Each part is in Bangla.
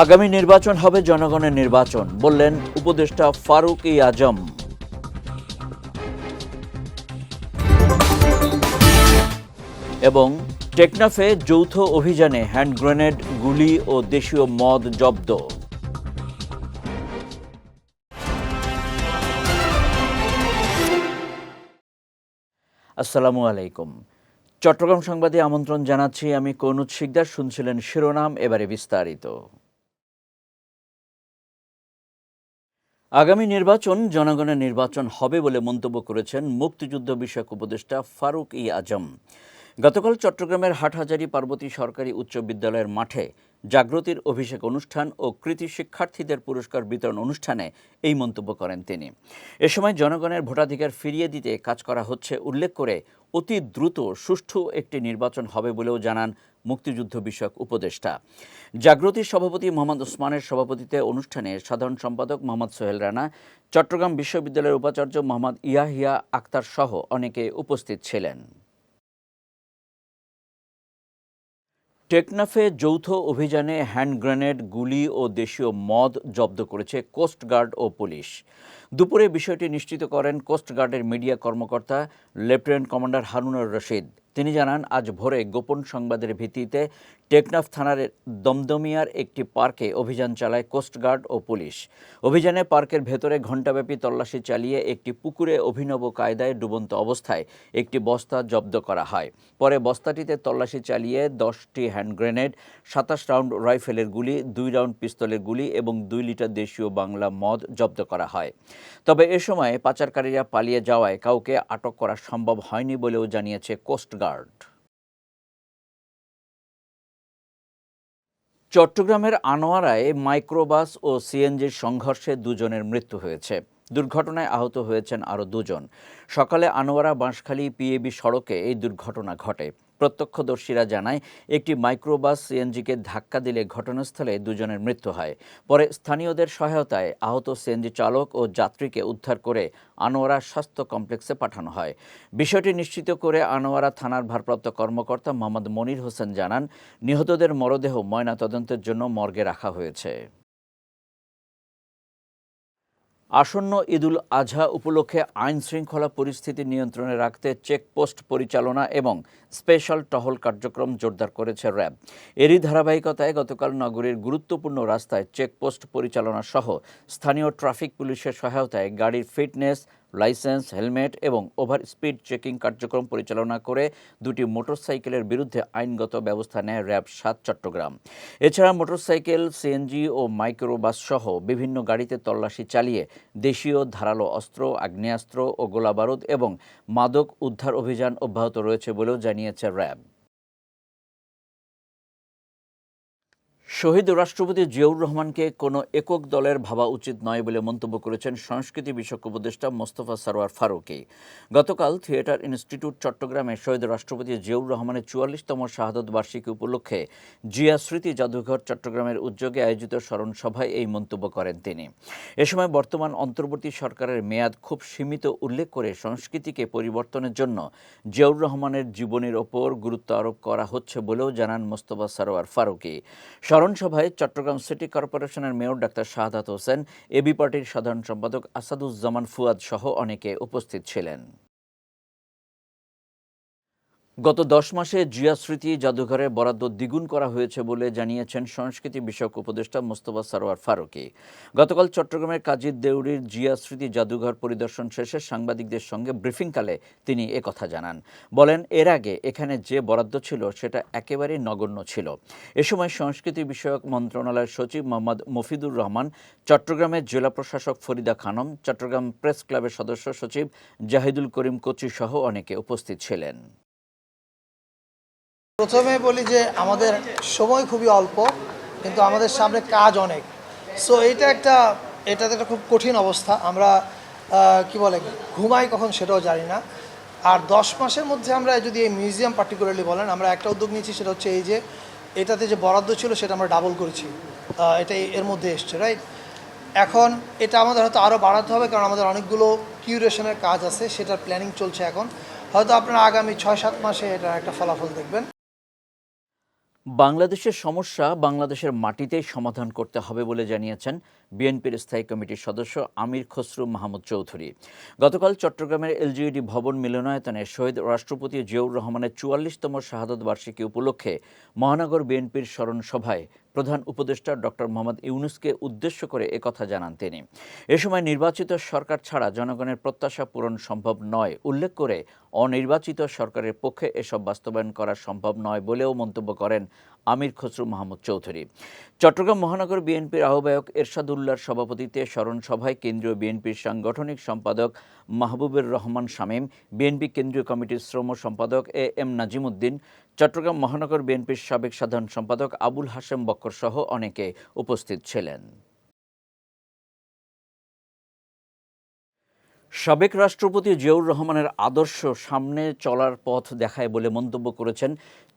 আগামী নির্বাচন হবে জনগণের নির্বাচন, বললেন উপদেষ্টা ফারুক ই আজম। এবং টেকনাফে যৌথ অভিযানে হ্যান্ড গ্রেনেড, গুলি ও দেশীয় মদ জব্দ। আসসালামু আলাইকুম। চট্টগ্রাম সংবাদে আমন্ত্রণ জানাচ্ছি, আমি কনুজ শিকদার, শুনছিলেন শিরোনাম, এবারে বিস্তারিত। আগামী নির্বাচন জনগণের নির্বাচন হবে বলে মন্তব্য করেছেন মুক্তিযুদ্ধ বিষয়ক উপদেষ্টা ফারুক ই আজম। গতকাল চট্টগ্রামের হাটহাজারী পার্বতী সরকারি উচ্চ বিদ্যালয়ের মাঠে জাগ্রতির অভিষেক অনুষ্ঠান ও কৃতি শিক্ষার্থীদের পুরস্কার বিতরণ অনুষ্ঠানে এই মন্তব্য করেন তিনি। এ সময় জনগণের ভোটাধিকার ফিরিয়ে দিতে কাজ করা হচ্ছে, উল্লেখ করে অতি দ্রুত সুষ্ঠু একটি নির্বাচন হবে বলেও জানান মুক্তিযুদ্ধ বিষয়ক উপদেষ্টা। জাগ্রতির সভাপতি মোহাম্মদ ওসমানের সভাপতিত্বে অনুষ্ঠানে সাধারণ সম্পাদক মোহাম্মদ সোহেল রানা, চট্টগ্রাম বিশ্ববিদ্যালয়ের উপাচার্য মোহাম্মদ ইয়াহিয়া আক্তার সহ অনেকে উপস্থিত ছিলেন। টেকনাফে যৌথ অভিযানে হ্যান্ড গ্রেনেড, গুলি ও দেশীয় মদ জব্দ করেছে কোস্টগার্ড ও পুলিশ। দুপুরে বিষয়টি নিশ্চিত করেন কোস্টগার্ডের মিডিয়া কর্মকর্তা, লেফটেন্যান্ট কমান্ডার হারুনুর রশিদ। তিনি জানান আজ ভোরে গোপন সংবাদের ভিত্তিতে টেকনাফ থানার দমদমিয়ার একটি পার্কে অভিযান চালায় কোস্টগার্ড ও পুলিশ। অভিযানে পার্কের ভেতরে ঘণ্টাব্যাপী তল্লাশি চালিয়ে একটি পুকুরে অভিনব কায়দায় ডুবন্ত অবস্থায় একটি বস্তা জব্দ করা হয়। পরে বস্তাটিতে তল্লাশি চালিয়ে দশটি হ্যান্ড গ্রেনেড, সাতাশ রাউন্ড রাইফেলের গুলি, দুই রাউন্ড পিস্তলের গুলি এবং দুই লিটার দেশীয় বাংলা মদ জব্দ করা হয়। তবে এ সময় পাচারকারীরা পালিয়ে যাওয়ায় কাউকে আটক করা সম্ভব হয়নি বলেও জানিয়েছে কোস্টগার্ড চট্টগ্রামের আনোয়ারায় মাইক্রোবাস ও সিএনজির সংঘর্ষে দুজনের মৃত্যু হয়েছে। দুর্ঘটনায় আহত হয়েছেন আরও দুজন। সকালে আনোয়ারা বাঁশখালী পিএবি সড়কে এই দুর্ঘটনা ঘটে। প্রত্যক্ষদর্শীরা জানায়, একটি মাইক্রোবাস সিএনজিকে ধাক্কা দিলে ঘটনাস্থলে দুজনের মৃত্যু হয়। পরে স্থানীয়দের সহায়তায় আহত সিএনজি চালক ও যাত্রীকে উদ্ধার করে আনোয়ারা স্বাস্থ্য কমপ্লেক্সে পাঠানো হয়। বিষয়টি নিশ্চিত করে আনোয়ারা থানার ভারপ্রাপ্ত কর্মকর্তা মোহাম্মদ মনির হোসেন জানান, নিহতদের মরদেহ ময়নাতদন্তের জন্য মর্গে রাখা হয়েছে। আসন্ন ঈদুল আজহা উপলক্ষে আইন শৃঙ্খলা পরিস্থিতি নিয়ন্ত্রণে রাখতে চেকপোস্ট পরিচালনা এবং স্পেশাল টহল কার্যক্রম জোরদার করেছে র্যাব। এরই ধারাবাহিকতায় গতকাল নগরীর গুরুত্বপূর্ণ রাস্তায় চেকপোস্ট পরিচালনা সহ স্থানীয় ট্রাফিক পুলিশের সহায়তায় গাড়ির ফিটনেস, লাইসেন্স, হেলমেট এবং ওভার স্পিড চেকিং কার্যক্রম পরিচালনা করে দুটি মোটরসাইকেলের বিরুদ্ধে আইনগত ব্যবস্থা নেয় র্যাব সাত চট্টগ্রাম। এছাড়া মোটরসাইকেল, সিএনজি ও মাইক্রোবাস সহ বিভিন্ন গাড়িতে তল্লাশি চালিয়ে দেশীয় ধারালো অস্ত্র, আগ্নেয়াস্ত্র ও গোলাবারুদ এবং মাদক উদ্ধার অভিযান অব্যাহত রয়েছে বলেও জানিয়েছে র্যাব শহীদ রাষ্ট্রপতি জিয়াউর রহমানকে কোনো একক দলের ভাবা উচিত নয় বলে মন্তব্য করেছেন সংস্কৃতি বিষয়ক উপদেষ্টা মোস্তফা সারোয়ার ফারুকি। গতকাল থিয়েটার ইনস্টিটিউট চট্টগ্রামে শহীদ রাষ্ট্রপতি জিয়াউর রহমানের চুয়াল্লিশতম শাহাদত বার্ষিকী উপলক্ষে জিয়া স্মৃতি জাদুঘর চট্টগ্রামের উদ্যোগে আয়োজিত স্মরণ সভায় এই মন্তব্য করেন তিনি। এ সময় বর্তমান অন্তর্বর্তী সরকারের মেয়াদ খুব সীমিত উল্লেখ করে সংস্কৃতিকে পরিবর্তনের জন্য জিয়াউর রহমানের জীবনের ওপর গুরুত্ব আরোপ করা হচ্ছে বলেও জানান মোস্তফা সারোয়ার ফারুকি। স্মরণ সভায় চট্টগ্রাম সিটি কর্পোরেশনের mayor doctor Shahadat Hossain AB পার্টির সাধারণ সম্পাদক আসাদুজ্জামান ফুয়াদ সহ অনেকে উপস্থিত ছিলেন। গত দশ মাসে জিয়া স্মৃতি জাদুঘরের বরাদ্দ দ্বিগুণ করা হয়েছে বলে জানিয়েছেন সংস্কৃতি বিষয়ক উপদেষ্টা মোস্তফা সারোয়ার ফারুকি। গতকাল চট্টগ্রামের কাজী দেউরির জিয়া স্মৃতি জাদুঘর পরিদর্শন শেষে সাংবাদিকদের সঙ্গে ব্রিফিংকালে তিনি একথা জানান। বলেন, এর আগে এখানে যে বরাদ্দ ছিল সেটা একেবারেই নগণ্য ছিল। এ সময় সংস্কৃতি বিষয়ক মন্ত্রণালয়ের সচিব মোহাম্মদ মফিদুর রহমান, চট্টগ্রামের জেলা প্রশাসক ফরিদা খানম, চট্টগ্রাম প্রেস ক্লাবের সদস্য সচিব জাহিদুল করিম কোচি সহ অনেকে উপস্থিত ছিলেন। প্রথমে বলি যে আমাদের সময় খুবই অল্প, কিন্তু আমাদের সামনে কাজ অনেক। সো এটা একটা এটা একটা খুব কঠিন অবস্থা। আমরা কি বলে, ঘুমাই কখন সেটাও জানি না। আর দশ মাসের মধ্যে আমরা যদি এই মিউজিয়াম পার্টিকুলারলি বলেন, আমরা একটা উদ্যোগ নিয়েছি, সেটা হচ্ছে এই যে, এটাতে যে বরাদ্দ ছিল, সেটা আমরা ডাবল করেছি। এটা এর মধ্যে এসছে রাইট এখন এটা আমাদের হয়তো আরও বাড়াতে হবে, কারণ আমাদের অনেকগুলো কিউরেশনের কাজ আছে, সেটার প্ল্যানিং চলছে এখন। হয়তো আপনারা আগামী ছয় সাত মাসে এটা একটা ফলাফল দেখবেন। বাংলাদেশের সমস্যা বাংলাদেশের মাটিতেই সমাধান করতে হবে বলে জানিয়েছেন বিএনপির স্থায়ী কমিটির সদস্য আমির খসরু মাহমুদ চৌধুরী। গতকাল চট্টগ্রামের এলজিইডি ভবন মিলনায়তনে শহীদ রাষ্ট্রপতি জিয়াউর রহমানের চুয়াল্লিশতম শাহাদত বার্ষিকী উপলক্ষে মহানগর বিএনপির স্মরণ সভায় প্রধান উপদেষ্টা ডক্টর মোহাম্মদ ইউনুসকে উদ্দেশ্য করে একথা জানান তিনি। এ সময় নির্বাচিত সরকার ছাড়া জনগণের প্রত্যাশা পূরণ সম্ভব নয়, উল্লেখ করে অনির্বাচিত সরকারের পক্ষে এসব বাস্তবায়ন করা সম্ভব নয় বলেও মন্তব্য করেন আমির খসরু মাহমুদ চৌধুরী। চট্টগ্রাম মহানগর বিএনপির আহ্বায়ক এরশাদুল্লাহর সভাপতিত্বে স্মরণ সভায় কেন্দ্রীয় বিএনপির সাংগঠনিক সম্পাদক মাহবুবুর রহমান শামীম, বিএনপি কেন্দ্রীয় কমিটির শ্রম সম্পাদক এ এম নাজিমুদ্দিন, চট্টগ্রাম মহানগর বিএনপির সাবেক সাধারণ সম্পাদক আবুল হাশেম বক্কর সহ অনেকে উপস্থিত ছিলেন। সাবেক রাষ্ট্রপতি জিয়াউর রহমানের আদর্শ সামনে চলার পথ দেখায় বলে মন্তব্য করেছেন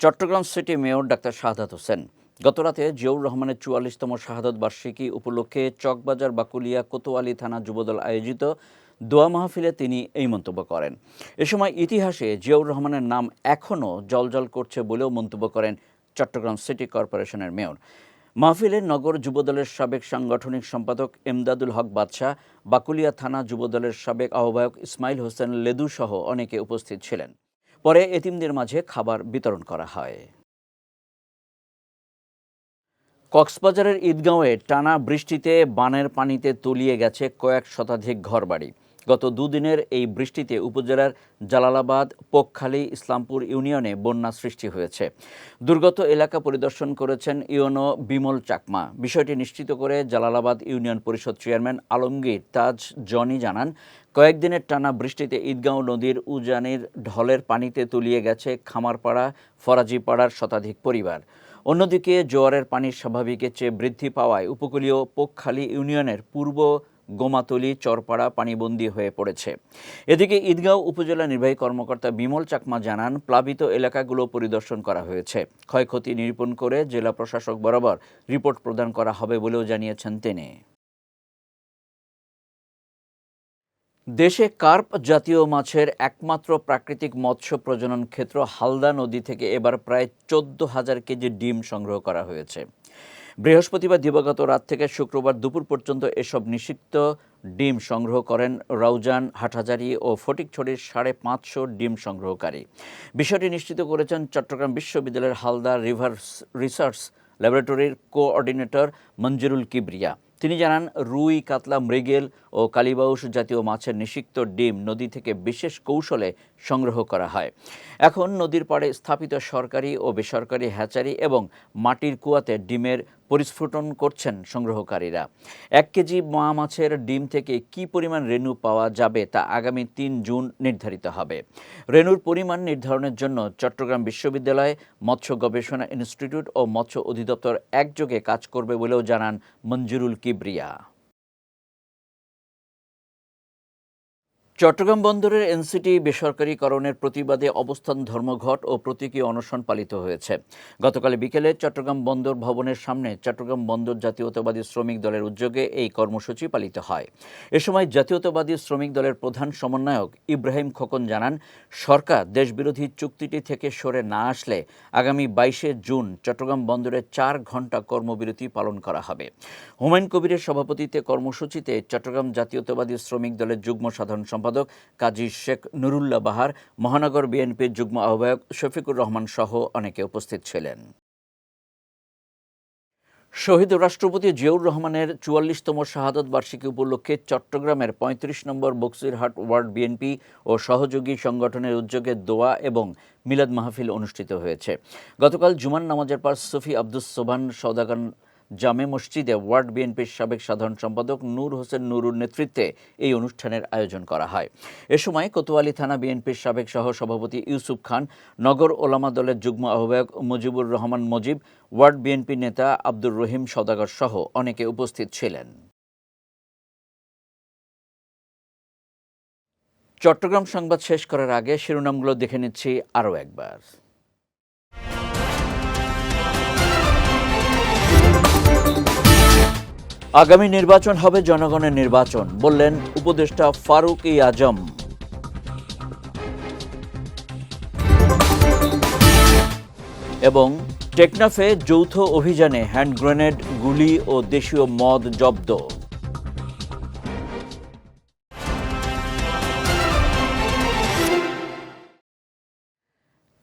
Chattogram city mayor doctor Shahadat Hossain. গতরাতে জিয়াউর রহমানের চুয়াল্লিশতম শাহাদত বার্ষিকী উপলক্ষে চকবাজার, বাকুলিয়া, কোতোয়ালি থানা যুবদল আয়োজিত দোয়া মাহফিলে তিনি এই মন্তব্য করেন। এ সময় ইতিহাসে জিয়াউর রহমানের নাম এখনও জলজল করছে বলেও মন্তব্য করেন চট্টগ্রাম সিটি কর্পোরেশনের মেয়র। মাহফিলে নগর যুবদলের সাবেক সাংগঠনিক সম্পাদক এমদাদুল হক বাদশাহ, বাকুলিয়া থানা যুবদলের সাবেক আহ্বায়ক ইসমাইল হোসেন লেদু সহ অনেকে উপস্থিত ছিলেন। পরে এতিমদের মাঝে খাবার বিতরণ করা হয়। কক্সবাজারের ঈদগাঁওয়ে টানা বৃষ্টিতে বানের পানিতে তলিয়ে গেছে কয়েক শতাধিক ঘরবাড়ি। গত দুদিনের এই বৃষ্টিতে উপজেলার জালালাবাদ, পোকখালী, ইসলামপুর ইউনিয়নে বন্যা সৃষ্টি হয়েছে। দুর্গত এলাকা পরিদর্শন করেছেন ইউনো বিমল চাকমা। বিষয়টি নিশ্চিত করে জালালাবাদ ইউনিয়ন পরিষদ চেয়ারম্যান আলমগীর তাজ জনি জানান, কয়েকদিনের টানা বৃষ্টিতে ঈদগাঁও নদীর উজানির ঢলের পানিতে তলিয়ে গেছে খামারপাড়া, ফরাজিপাড়ার শতাধিক পরিবার। অন্যদিকে জোয়ারের পানির স্বাভাবিকের চেয়ে বৃদ্ধি পাওয়ায় উপকূলীয় পোকখালী ইউনিয়নের পূর্ব গোমাতলি চরপাড়া পানিবন্দী হয়ে পড়েছে। এদিকে ঈদগাঁও উপজেলা নির্বাহী কর্মকর্তা বিমল চাকমা জানান, প্লাবিত এলাকাগুলো পরিদর্শন করা হয়েছে। ক্ষয়ক্ষতি নিরূপণ করে জেলা প্রশাসক বরাবর রিপোর্ট প্রদান করা হবে বলেও জানিয়েছেন তিনি। দেশে কার্প জাতীয় মাছের একমাত্র প্রাকৃতিক মৎস্য প্রজনন ক্ষেত্র হালদা নদী থেকে এবার প্রায় চোদ্দ হাজার কেজি ডিম সংগ্রহ করা হয়েছে। বৃহস্পতিবার দিবাগত রাত থেকে শুক্রবার দুপুর পর্যন্ত এসব নিষিদ্ধ ডিম সংগ্রহ করেন রাউজান, হাটহাজারি ও ফটিকছড়ির সাড়ে পাঁচশো ডিম সংগ্রহকারী। বিষয়টি নিশ্চিত করেছেন চট্টগ্রাম বিশ্ববিদ্যালয়ের হালদা রিভার্স রিসার্চ ল্যাবরেটরির কোঅর্ডিনেটর মঞ্জুরুল কিবরিয়া। তিনি জানান, রুই, কাতলা, মৃগেল ও কালিবাউস জাতীয় মাছের নিষিক্ত ডিম নদী থেকে বিশেষ কৌশলে সংগ্রহ করা হয়। এখন নদীর পাড়ে স্থাপিত সরকারি ও বেসরকারি হ্যাচারি এবং মাটির কুয়াতে ডিমের পরিস্ফুটন করছেন সংগ্রহকারীরা। এক কেজি মাছের ডিম থেকে কি পরিমাণ রেণু পাওয়া যাবে তা আগামী তিন জুন নির্ধারিত হবে। রেণুর পরিমাণ নির্ধারণের জন্য চট্টগ্রাম বিশ্ববিদ্যালয় মৎস্য গবেষণা ইনস্টিটিউট ও মৎস্য অধিদপ্তর একযোগে কাজ করবে বলেও জানান মঞ্জুরুল কিবরিয়া। চট্টগ্রাম বন্দরের এনসিটি বেসরকারীকরণের প্রতিবাদে অবস্থান ধর্মঘট ও প্রতীকী অনশন পালিত হয়েছে। গতকাল বিকেলে চট্টগ্রাম বন্দর ভবনের সামনে চট্টগ্রাম বন্দর জাতীয়তাবাদী শ্রমিক দলের উদ্যোগে এই কর্মসূচি পালিত হয়। এ সময় জাতীয়তাবাদী শ্রমিক দলের প্রধান সমন্বয়ক ইব্রাহিম খোকন জানান, সরকার দেশবিরোধী চুক্তিটি থেকে সরে না আসলে আগামী বাইশে জুন চট্টগ্রাম বন্দরে চার ঘণ্টা কর্মবিরতি পালন করা হবে। হুমায়ুন কবিরের সভাপতিত্বে কর্মসূচিতে চট্টগ্রাম জাতীয়তাবাদী শ্রমিক দলের যুগ্ম সাধারণ সম্পাদক কাজী শেখ নুরুল্লাহ বাহার, মহানগর বিএনপির যুগ্ম আহ্বায়ক শফিকুর রহমান সহ অনেকে উপস্থিত ছিলেন। শহীদ রাষ্ট্রপতি জিয়াউর রহমানের চুয়াল্লিশতম শাহাদত বার্ষিকী উপলক্ষে চট্টগ্রামের ৩৫ নম্বর বক্সিরহাট ওয়ার্ড বিএনপি ও সহযোগী সংগঠনের উদ্যোগে দোয়া এবং মিলাদ মাহফিল অনুষ্ঠিত হয়েছে। গতকাল জুমান নামাজের পর সফি আব্দুস সোবান সৌদাগান জামে মসজিদে ওয়ার্ড বিএনপির সাবেক সাধারণ সম্পাদক নূর হোসেন নুরুর নেতৃত্বে এই অনুষ্ঠানের আয়োজন করা হয়। এ সময় কোতোয়ালি থানা বিএনপির সাবেক সহ সভাপতি ইউসুফ খান, নগর ওলামা দলের যুগ্ম আহ্বায়ক মুজিবুর রহমান মজিব, ওয়ার্ড বিএনপি নেতা আব্দুর রহিম সদাগর সহ অনেকে উপস্থিত ছিলেন। চট্টগ্রাম সংবাদ শেষ করার আগে শিরোনামগুলো দেখে নিচ্ছি আরও একবার। আগামী নির্বাচন হবে জনগণের নির্বাচন, বললেন উপদেষ্টা ফারুক ই আজম। এবং টেকনাফে যৌথ অভিযানে হ্যান্ড গ্রেনেড, গুলি ও দেশীয় মদ জব্দ।